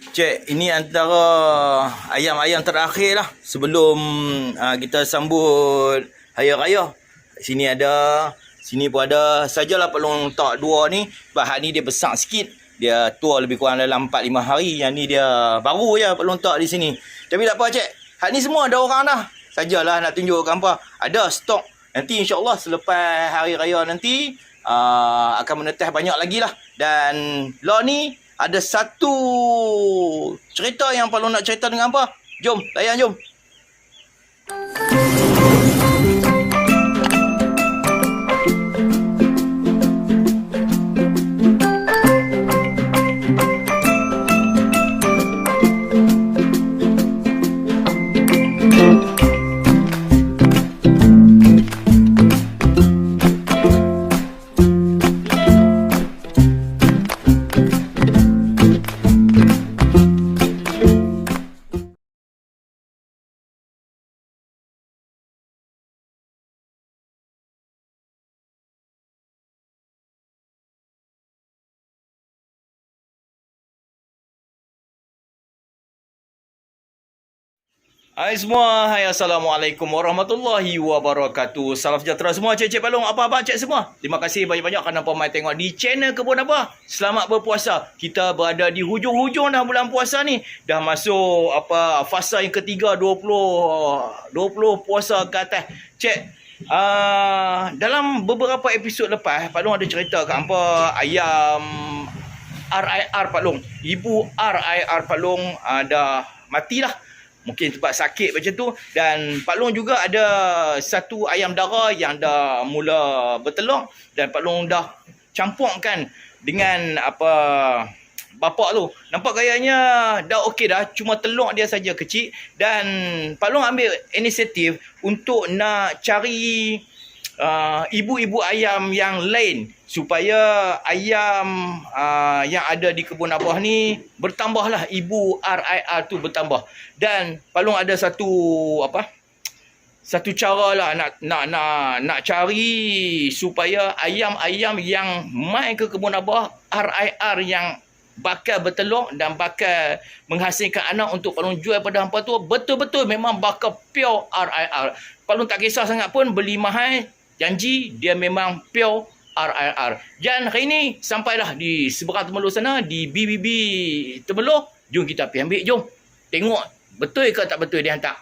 Cik, ini antara ayam-ayam terakhir lah sebelum uh, kita sambut Hari Raya. Sini ada, sini pun ada. Sajalah pelong tak dua ni. Bahan ni dia besar sikit. Dia tua lebih kurang dalam 4-5 hari. Yang ni dia baru je pelong tak di sini. Tapi tak apa cik. Hak ni semua ada orang dah. Sajalah nak tunjukkan apa. Ada stok. Nanti insyaAllah selepas Hari Raya nanti uh, akan menetas banyak lagi lah. Dan lah ni ada satu cerita yang Long nak cerita dengan apa? Jom, layan jom. Hai semua, hai Assalamualaikum warahmatullahi wabarakatuh. Salam sejahtera semua cik-cik balong, apa-apa cik semua. Terima kasih banyak-banyak kerana pemain tengok di channel Kebun Abah. Selamat berpuasa. Kita berada di hujung-hujung dah bulan puasa ni. Dah masuk apa fasa yang ketiga 20 20 puasa ke atas. Cik, uh, dalam beberapa episod lepas Pak Long ada cerita kat apa? Ayam RIR Pak Long Ibu RIR Pak Long uh, dah matilah Mungkin sebab sakit macam tu. Dan Pak Long juga ada satu ayam dara yang dah mula bertelur. Dan Pak Long dah campurkan dengan apa bapak tu. Nampak gayanya dah okey dah. Cuma telur dia saja kecil. Dan Pak Long ambil inisiatif untuk nak cari uh, ibu-ibu ayam yang lain supaya ayam uh, yang ada di kebun abah ni bertambahlah ibu RIR tu bertambah dan Palung ada satu apa satu cara lah nak nak nak nak cari supaya ayam-ayam yang mai ke kebun abah RIR yang bakal bertelur dan bakal menghasilkan anak untuk Palung jual pada hampa tu betul-betul memang bakal pure RIR. Palung tak kisah sangat pun beli mahal janji dia memang pure RRR. Dan hari ini sampailah di seberang Temeloh sana di BBB Temeloh. Jom kita pergi ambil jom. Tengok betul ke tak betul dia hantar.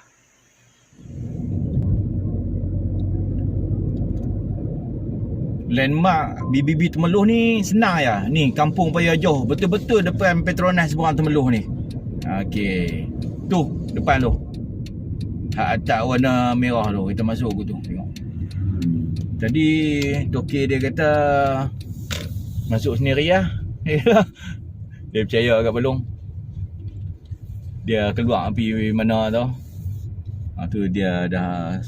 Landmark BBB Temeloh ni senang ya. Ni kampung Paya Jauh. Betul-betul depan Petronas seberang Temeloh ni. Okey. Tu depan tu. Hak atas warna merah tu. Kita masuk ke tu. Tengok. Tadi Toki dia kata masuk sendiri lah. dia percaya agak belum. Dia keluar api mana tu. Ha, tu dia dah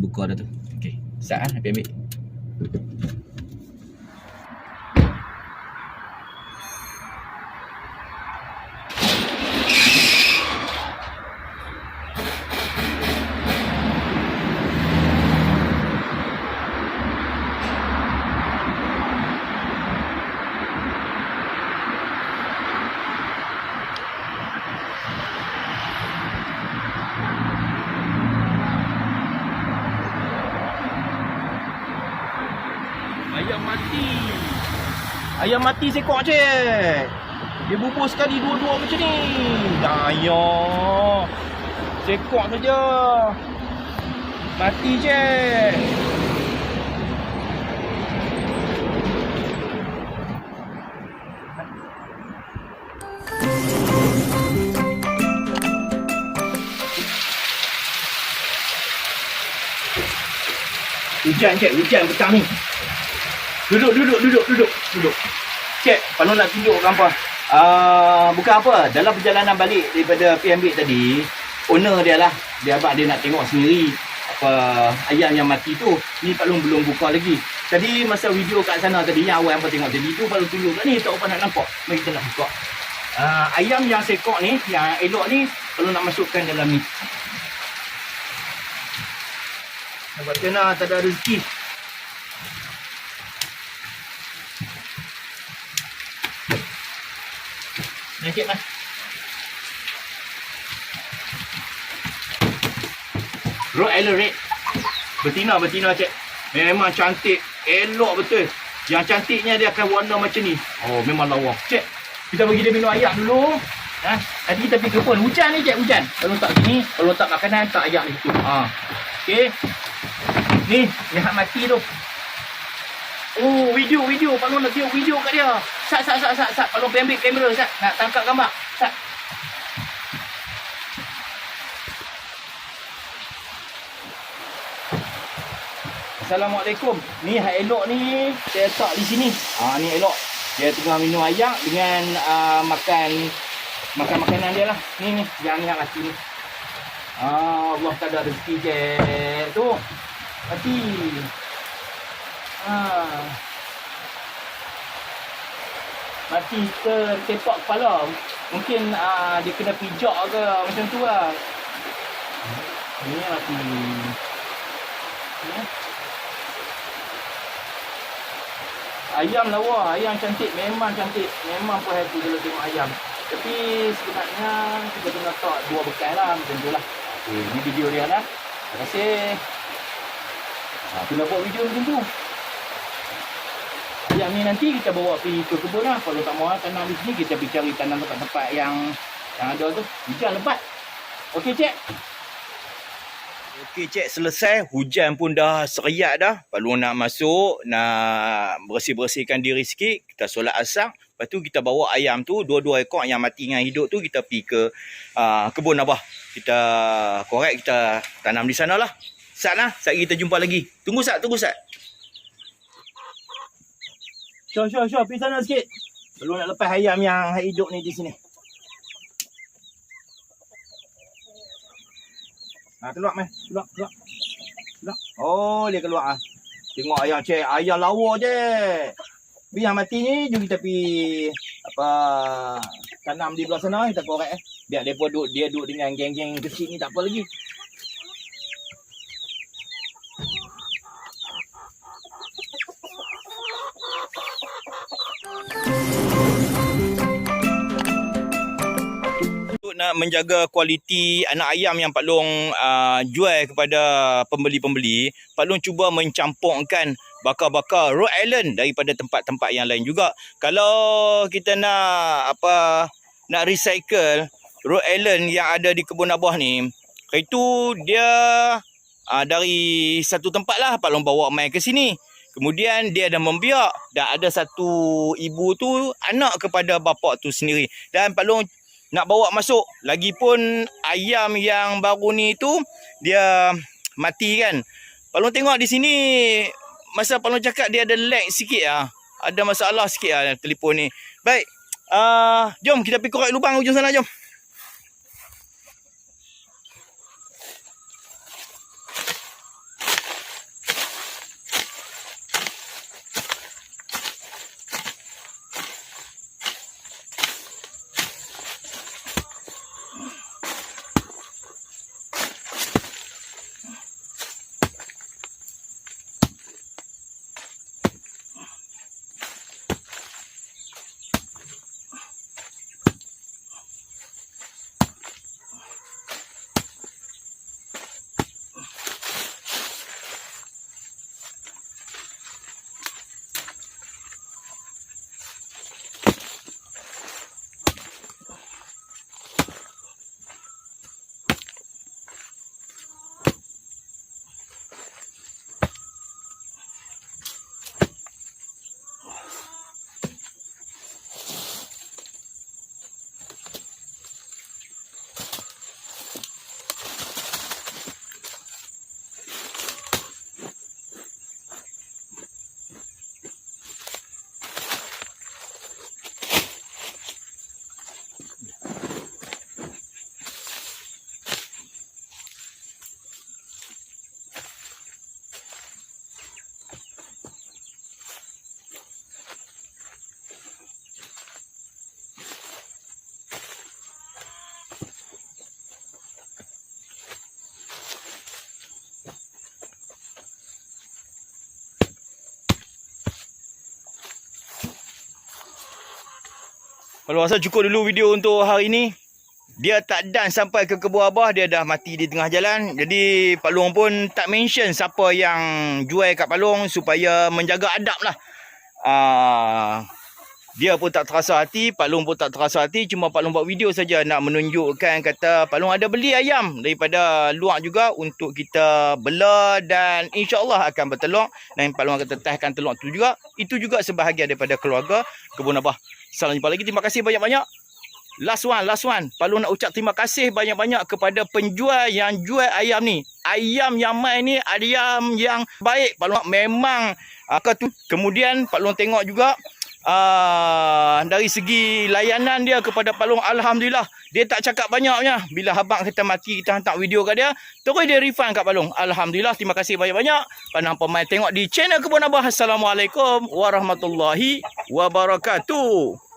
buka dah tu. Okey, start ah, api ambil. Ayam mati. Ayam mati seekor cik. Dia bubur sekali dua-dua macam ni. Daya. Seekor saja. Mati cik. Hujan cik, hujan petang ni. Duduk, duduk, duduk, duduk, duduk. Cik, kalau nak tunjuk apa? Uh, bukan apa, dalam perjalanan balik daripada PMB tadi, owner dia lah, dia abang dia nak tengok sendiri apa ayam yang mati tu. Ni Pak Long belum buka lagi. Tadi masa video kat sana tadi, yang awal apa tengok tadi tu, Pak Long tunjuk kat ni, tak apa nak nampak. Mari kita nak buka. Uh, ayam yang sekok ni, yang elok ni, kalau nak masukkan dalam ni. Nampak kena tak ada rezeki. Ni cik mas. Rhode Island Red. Betina, betina cik. Memang cantik. Elok betul. Yang cantiknya dia akan warna macam ni. Oh, memang lawa. Cik, kita bagi dia minum air dulu. Ha? Tadi kita pergi kebun. Hujan ni cik, hujan. Kalau tak sini, kalau tak makanan, tak di situ. Ha. Okey. Ni, yang mati tu. Oh, video, video. Long nak tengok video kat dia. Sat, sat, sat, sat, sat. Pak Long ambil kamera, sat. Nak tangkap gambar. Sat. Assalamualaikum. Ni hak elok ni saya letak di sini. Ah ni elok. Dia tengah minum air dengan uh, makan makan makanan dia lah. Ni ni yang yang mati ni. Ah Allah tak ada rezeki je. Tu. Mati. Ah. Mati tertepak kepala. Mungkin uh, dia kena pijak ke macam tu lah. Ni mati. Ya. Ayam lawa, ayam cantik, memang cantik. Memang puas hati kalau tengok ayam. Tapi sebenarnya kita kena tak dua bekal lah macam tu lah. Okay, ni video dia lah. Terima kasih. Ha, kena buat video macam tu. Ni nanti kita bawa pergi ke kebun lah. Kalau tak mahu tanam di sini, kita pergi cari tanam tempat-tempat yang yang ada tu. Hujan lebat. Okey, cik. Okey cik selesai hujan pun dah seriat dah. Perlu nak masuk nak bersih-bersihkan diri sikit. Kita solat asar. Lepas tu kita bawa ayam tu dua-dua ekor yang mati dengan hidup tu kita pergi ke uh, kebun abah. Kita korek kita tanam di sana lah. Sat lah. Sat kita jumpa lagi. Tunggu sat, tunggu sat. Syah, syah, syah. Pergi sana sikit. Perlu nak lepas ayam yang hidup ni di sini. Ha, keluar meh. Keluar, keluar. Keluar. Oh, dia keluar ah. Tengok ayam cek, ayam lawa je. Biar mati ni, jom kita pergi apa tanam di belah sana kita korek eh. Biar dia duduk dia duduk dengan geng-geng kecil ni tak apa lagi. Nak menjaga kualiti anak ayam yang Pak Long uh, jual kepada pembeli-pembeli, Pak Long cuba mencampurkan bakar-bakar Rhode Island daripada tempat-tempat yang lain juga. Kalau kita nak apa nak recycle Rhode Island yang ada di kebun abah ni, itu dia uh, dari satu tempat lah Pak Long bawa mai ke sini. Kemudian dia ada membiak dan ada satu ibu tu anak kepada bapa tu sendiri. Dan Pak Long nak bawa masuk. Lagipun ayam yang baru ni tu dia mati kan. Kalau tengok di sini masa Palong cakap dia ada lag sikit ah. Ada masalah sikit ah telefon ni. Baik. Uh, jom kita pergi korek lubang hujung sana jom. Kalau rasa cukup dulu video untuk hari ni. Dia tak dan sampai ke kebun abah, dia dah mati di tengah jalan. Jadi Pak Long pun tak mention siapa yang jual kat Pak Long supaya menjaga adab lah. Ah, dia pun tak terasa hati, Pak Long pun tak terasa hati. Cuma Pak Long buat video saja nak menunjukkan kata Pak Long ada beli ayam daripada luar juga untuk kita bela dan insyaAllah akan bertelur. Dan Pak Long akan tetahkan telur tu juga. Itu juga sebahagian daripada keluarga kebun abah. Salam jumpa lagi. Terima kasih banyak-banyak. Last one, last one. Long nak ucap terima kasih banyak-banyak kepada penjual yang jual ayam ni. Ayam yang main ni ayam yang baik. Long memang apa tu. Kemudian Long tengok juga uh, dari segi layanan dia kepada Pak Long alhamdulillah dia tak cakap banyaknya. Bila abang kita mati kita hantar video kat dia, terus dia refund kat Pak Long. Alhamdulillah terima kasih banyak-banyak. Pandang pemain tengok di channel Kebun Abah. Assalamualaikum warahmatullahi wabarakatuh.